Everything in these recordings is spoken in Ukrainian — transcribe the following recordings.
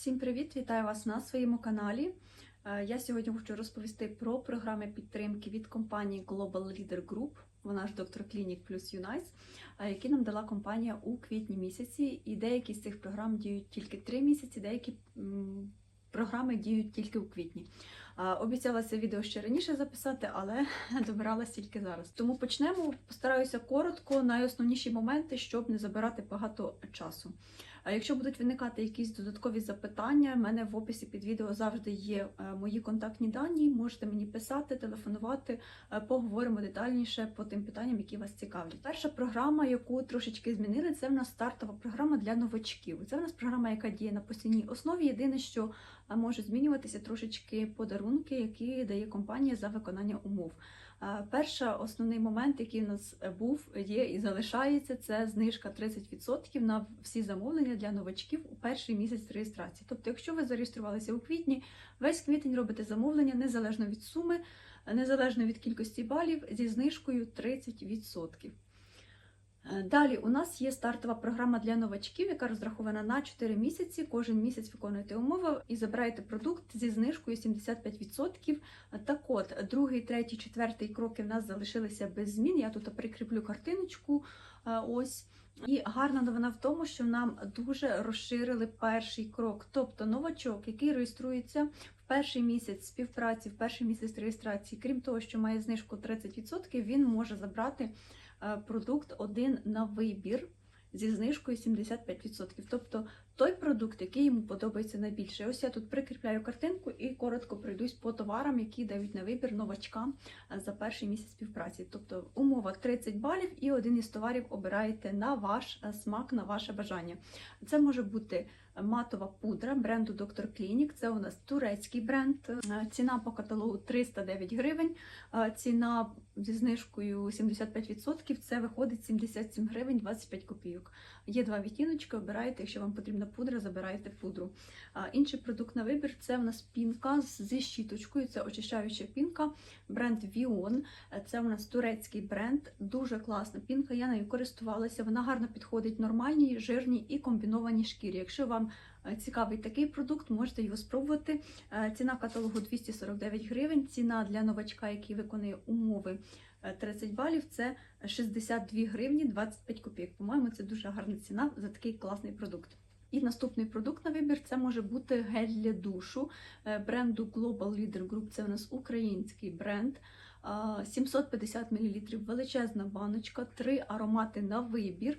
Всім привіт! Вітаю вас на своєму каналі. Е, Я сьогодні хочу розповісти про програми підтримки від компанії Global Leader Group, вона ж доктор Клінік плюс Юнайс, які нам дала компанія у квітні місяці. І деякі з цих програм діють тільки 3 місяці, деякі програми діють тільки у квітні. Е, Обіцяла це відео ще раніше записати, але добиралась тільки зараз. Тому почнемо. Постараюся коротко, найосновніші моменти, щоб не забирати багато часу. Якщо будуть виникати якісь додаткові запитання, в мене в описі під відео завжди є е, мої контактні дані. Можете мені писати, телефонувати, е, поговоримо детальніше по тим питанням, які вас цікавлять. Перша програма, яку трошечки змінили, це в нас стартова програма для новачків. Це в нас програма, яка діє на постійній основі. Єдине, що е, може змінюватися трошечки подарунки, які дає компанія за виконання умов. Е, Перша основний момент, який у нас був, є і залишається, це знижка 30% на всі замовлення для новачків у перший місяць реєстрації. Тобто, якщо ви зареєструвалися у квітні, весь квітень робите замовлення незалежно від суми, незалежно від кількості балів, зі знижкою 30%. Е, Далі у нас є стартова програма для новачків, яка розрахована на 4 місяці. Кожен місяць виконуєте умови і забираєте продукт зі знижкою 75%. Так от, другий, третій, четвертий кроки в нас залишилися без змін. Я тут прикріплю картиночку. е, Ось. І гарна новина в тому, що нам дуже розширили перший крок. Тобто новачок, який реєструється в перший місяць співпраці, в перший місяць реєстрації, крім того, що має знижку 30%, він може забрати е, продукт один на вибір зі знижкою 75%. Тобто той продукт, який йому подобається найбільше. Ось я тут прикріпляю картинку і коротко пройдусь по товарам, які дають на вибір новачкам е, за перший місяць співпраці. Тобто умова 30 балів, і один із товарів обираєте на ваш е, смак, на ваше бажання. Це може бути матова пудра бренду Dr. Clinic. Це у нас турецький бренд. Е, Ціна по каталогу 309 гривень. Ціна зі знижкою 75% це виходить 77 гривень 25 копійок. Є два відтіночки, обираєте, якщо вам потрібна пудра, забираєте пудру. А, Інший продукт на вибір це в нас пінка зі щіточкою, це очищаюча пінка, бренд Vion. Е, Це у нас турецький бренд, дуже класна пінка. Я нею користувалася. Вона гарно підходить нормальній, жирній і комбінованій шкірі. Якщо вам е, цікавий такий продукт, можете його спробувати. Е, Ціна каталогу 249 гривень. Ціна для новачка, який виконує умови е, 30 балів, це 62 гривні 25 копійок. По-моєму, це дуже гарна ціна за такий класний продукт. І наступний продукт на вибір це може бути гель для душу е, бренду Global Leader Group. Це у нас український бренд. 750 мл, величезна баночка, три аромати на вибір.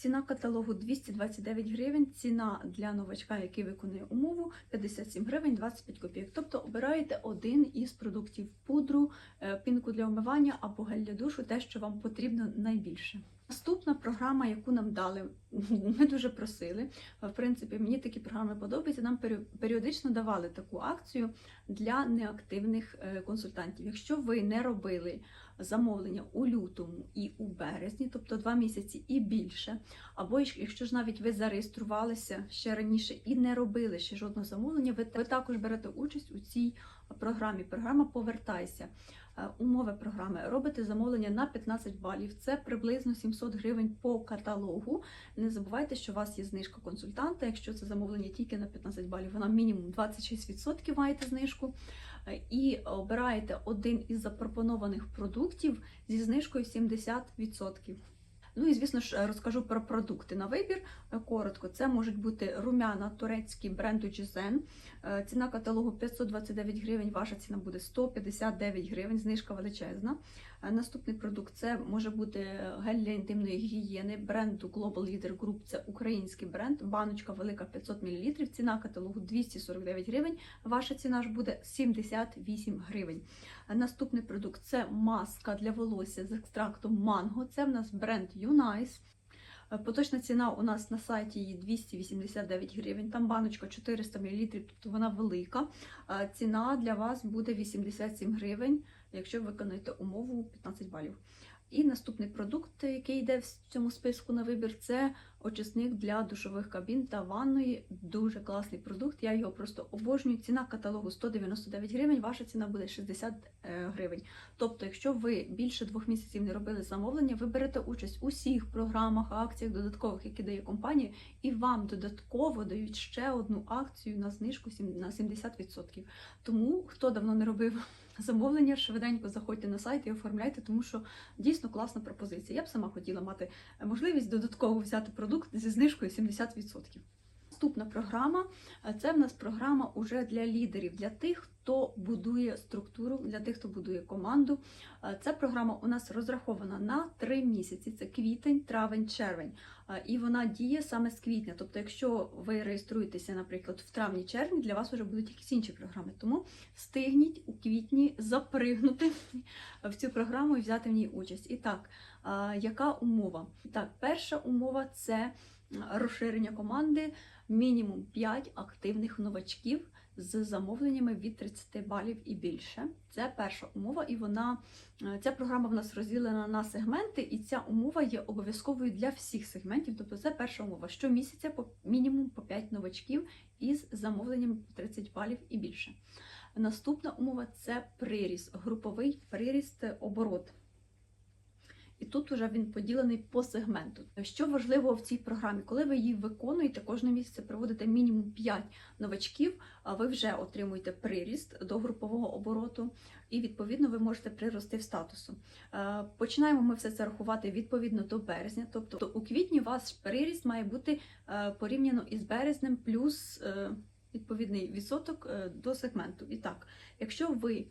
Ціна каталогу 229 гривень, ціна для новачка, який виконує умову 57 гривень 25 копійок. Тобто обираєте один із продуктів пудру, е, пінку для омивання або гель для душу, те, що вам потрібно найбільше. Наступна програма, яку нам дали, ми дуже просили. В принципі, мені такі програми подобаються. Нам періо- періодично давали таку акцію для неактивних е, консультантів. Якщо ви не робили замовлення у лютому і у березні, тобто два місяці і більше, або якщо- ж навіть ви зареєструвалися ще раніше і не робили ще жодного замовлення, ви, ви також берете участь у цій програмі. Програма Повертайся. Е, Умови програми робите замовлення на 15 балів. Це приблизно 700 гривень по каталогу. Не забувайте, що у вас є знижка консультанта. Якщо це замовлення тільки на 15 балів, вона мінімум 26% маєте знижку. Е, І обираєте один із запропонованих продуктів зі знижкою 70%. Ну і звісно ж розкажу про продукти на вибір. Е, Коротко, це можуть бути румяна турецький бренду Gizen. Е, Ціна каталогу 529 гривень, ваша ціна буде 159 гривень, знижка величезна. Наступний продукт це може бути гель для інтимної гігієни бренду Global Leader Group. Це український бренд, баночка велика 500 мл. Ціна каталогу 249 гривень. Ваша ціна ж буде 78 гривень. Наступний продукт це маска для волосся з екстрактом манго. Це в нас бренд Unice. Е, Поточна ціна у нас на сайті її 289 гривень. Там баночка 400 мл, тобто вона велика. Е, Ціна для вас буде 87 гривень, якщо ви виконуєте умову 15 балів. І наступний продукт, який йде в цьому списку на вибір, це очисник для душових кабін та ванної. Дуже класний продукт. Я його просто обожнюю. Ціна каталогу 199 гривень, ваша ціна буде 60 е, гривень. Тобто, якщо ви більше двох місяців не робили замовлення, ви берете участь у всіх програмах, акціях додаткових, які дає компанія, і вам додатково дають ще одну акцію на знижку на 70%. Тому хто давно не робив замовлення, швиденько заходьте на сайт і оформляйте, тому що дійсно класна пропозиція. Я б сама хотіла мати можливість додатково взяти продукт зі знижкою 70%. Наступна програма е, це в нас програма уже для лідерів, для тих, хто будує структуру, для тих, хто будує команду. Е, Ця програма у нас розрахована на 3 місяці: це квітень, травень, червень. Е, І вона діє саме з квітня. Тобто, якщо ви реєструєтеся, наприклад, в травні-червні, для вас вже будуть якісь інші програми. Тому встигніть у квітні запригнути в цю програму і взяти в ній участь. І так, яка умова? Так, перша умова це розширення команди, мінімум 5 активних новачків з замовленнями від 30 балів і більше. Це перша умова, і вона е, ця програма в нас розділена на сегменти, і ця умова є обов'язковою для всіх сегментів. Тобто, це перша умова. Щомісяця по мінімум по 5 новачків із замовленнями по 30 балів і більше. Наступна умова це приріст, груповий приріст оборот. І тут вже він поділений по сегменту. Що важливо в цій програмі, коли ви її виконуєте, кожне місяце проводите мінімум 5 новачків, а ви вже отримуєте приріст до групового обороту, і відповідно ви можете прирости в статусу. Е, Починаємо ми все це рахувати відповідно до березня. Тобто у квітні ваш приріст має бути е, порівняно із березнем плюс е, відповідний відсоток до сегменту. І так, якщо ви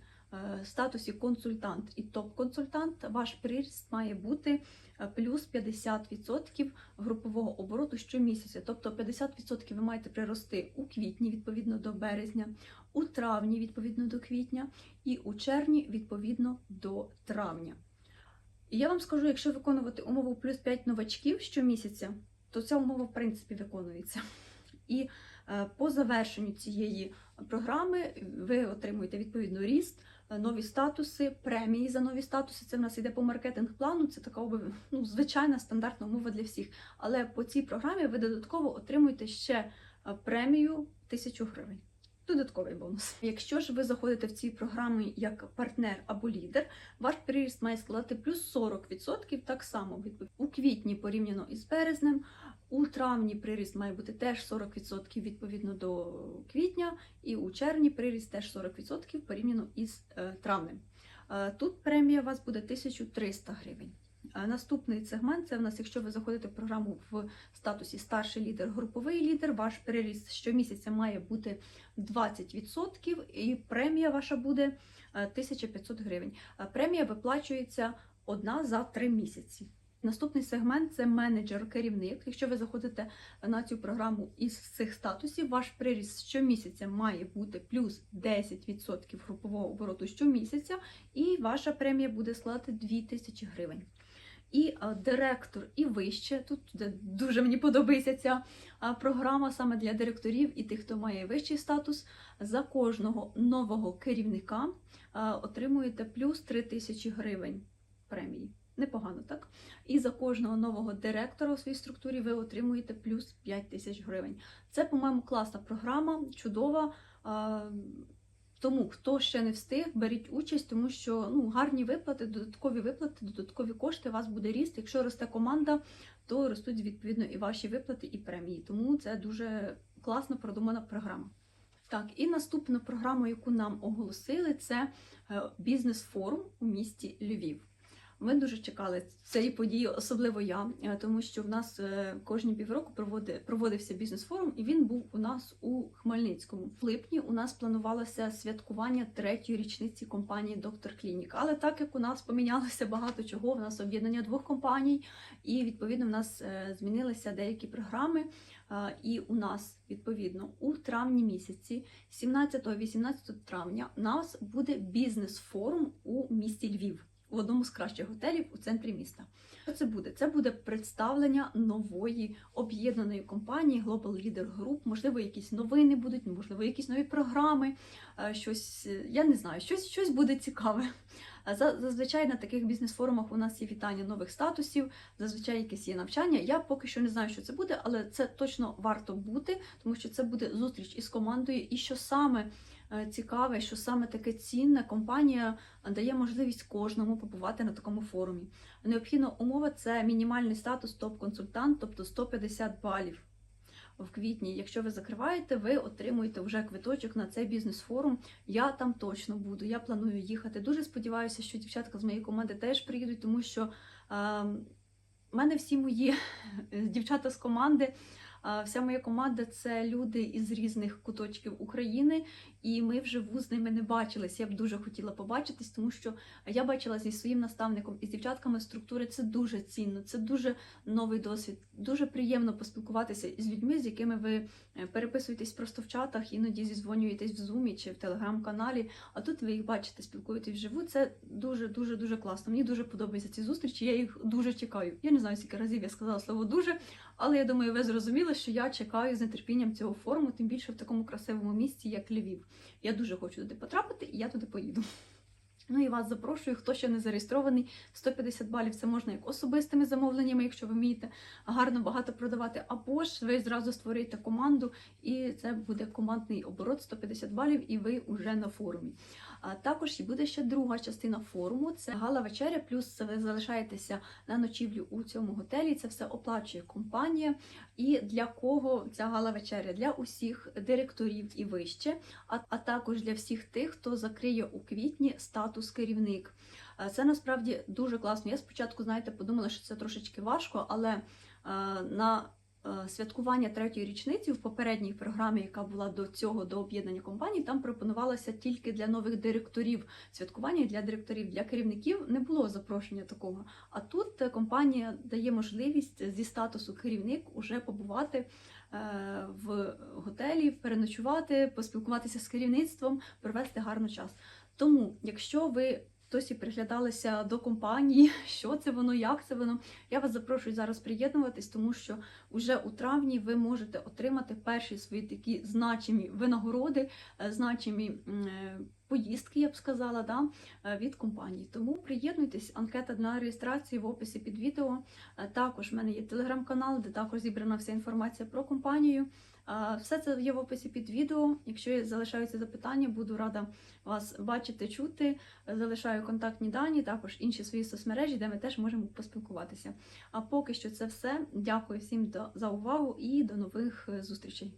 статусі консультант і топ-консультант, ваш приріст має бути е, плюс 50% групового обороту щомісяця. Тобто 50% ви маєте прирости у квітні відповідно до березня, у травні відповідно до квітня, і у червні відповідно до травня. І я вам скажу, якщо виконувати умову плюс 5 новачків щомісяця, то ця умова в принципі виконується. І е, по завершенню цієї програми ви отримуєте відповідно ріст, е, нові статуси, премії за нові статуси. Це в нас йде по маркетинг-плану. Це така ну, звичайна стандартна умова для всіх. Але по цій програмі ви додатково отримуєте ще е, премію 1000 гривень. Додатковий бонус. Якщо ж ви заходите в ці програми як партнер або лідер, ваш приріст має складати плюс 40% так само у квітні порівняно із березнем. У травні приріст має бути теж 40% відповідно до квітня, і у червні приріст теж 40% порівняно із е, травнем. Е, Тут премія у вас буде 1300 гривень. Е, Наступний сегмент це в нас, якщо ви заходите в програму в статусі старший лідер, груповий лідер, ваш приріст щомісяця має бути 20%, і премія ваша буде е, 1500 гривень. Е, Премія виплачується одна за три місяці. Наступний сегмент це менеджер-керівник. Якщо ви заходите на цю програму із цих статусів, ваш приріст щомісяця має бути плюс 10% групового обороту щомісяця, і ваша премія буде складати 2000 гривень. І директор і вище. Тут дуже мені подобається ця програма саме для директорів і тих, хто має вищий статус. За кожного нового керівника отримуєте плюс 3000 гривень премії. Непогано, так? І за кожного нового директора у своїй структурі ви отримуєте плюс 5 тисяч гривень. Це, по-моєму, класна програма, чудова. Тому хто ще не встиг, беріть участь, тому що ну, гарні виплати, додаткові виплати, додаткові кошти, у вас буде ріст. Якщо росте команда, то ростуть відповідно і ваші виплати, і премії. Тому це дуже класно продумана програма. Так, і наступна програма, яку нам оголосили, це е, бізнес-форум у місті Львів. Ми дуже чекали цієї події, особливо я, е, тому що в нас е, кожні півроку проводи- проводився бізнес-форум, і він був у нас у Хмельницькому. В липні у нас планувалося святкування третьої річниці компанії Доктор Клінік. Але так як у нас помінялося багато чого, у нас об'єднання двох компаній, і відповідно в нас е, змінилися деякі програми. І у нас відповідно у травні місяці, 17-18 травня, у нас буде бізнес-форум у місті Львів в одному з кращих готелів у центрі міста. Що це буде? Це буде представлення нової об'єднаної компанії Global Leader Group. Можливо, якісь новини будуть, можливо, якісь нові програми, е, щось, е, я не знаю, щось, щось буде цікаве. Зазвичай на таких бізнес-форумах у нас є вітання нових статусів, зазвичай якесь є навчання. Я поки що не знаю, що це буде, але це точно варто бути, тому що це буде зустріч із командою. І що саме е, цікаве, що саме таке цінне, компанія дає можливість кожному побувати на такому форумі. Необхідна умова це мінімальний статус топ-консультант, тобто 150 балів. В квітні, якщо ви закриваєте, ви отримуєте вже квиточок на цей бізнес-форум. Я там точно буду. Я планую їхати. Дуже сподіваюся, що дівчатка з моєї команди теж приїдуть, тому що е, в мене всі мої дівчата з команди. Вся моя команда це люди із різних куточків України, і ми вживу з ними не бачились. Я б дуже хотіла побачитись, тому що я бачила зі своїм наставником і з дівчатками структури. Це дуже цінно, це дуже новий досвід. Дуже приємно поспілкуватися із людьми, з якими ви е, переписуєтесь просто в чатах, іноді зізвонюєтесь в зумі чи в телеграм-каналі. А тут ви їх бачите, спілкуєтесь вживу. Це дуже дуже дуже класно. Мені дуже подобаються ці зустрічі. Я їх дуже чекаю. Я не знаю, скільки разів я сказала слово дуже, але я думаю, ви зрозуміли, що я чекаю з нетерпінням цього форуму, тим більше в такому красивому місці, як Львів. Я дуже хочу туди потрапити, і я туди поїду. Ну і вас запрошую, хто ще не зареєстрований. 150 балів це можна як особистими замовленнями, якщо ви вмієте гарно багато продавати, або ж ви зразу створюєте команду, і це буде командний оборот 150 балів, і ви вже на форумі. А також і буде ще друга частина форуму. Це гала вечеря, плюс ви залишаєтеся на ночівлю у цьому готелі. Це все оплачує компанія. І для кого ця гала вечеря? Для усіх директорів і вище, а, а також для всіх тих, хто закриє у квітні статус керівник. Е, Це насправді дуже класно. Я спочатку, знаєте, подумала, що це трошечки важко, але е, на святкування третьої річниці в попередній програмі, яка була до цього до об'єднання компаній, там пропонувалося тільки для нових директорів святкування для директорів, для керівників не було запрошення такого. А тут е, компанія дає можливість зі статусу керівник уже побувати е, в готелі, переночувати, поспілкуватися з керівництвом, провести гарно час. Тому, якщо ви досі приглядалися до компанії, що це воно, як це воно, я вас запрошую зараз приєднуватись, тому що вже у травні ви можете отримати перші свої такі значимі винагороди, е, значимі е, поїздки, я б сказала, да, е, від компанії. Тому приєднуйтесь, анкета для реєстрації в описі під відео. Е, Також в мене є телеграм-канал, де також зібрана вся інформація про компанію. Е, Все це є в описі під відео. Якщо залишаються запитання, буду рада вас бачити, чути. Залишаю контактні дані, також інші свої соцмережі, де ми теж можемо поспілкуватися. А поки що це все. Дякую всім за увагу і до нових зустрічей.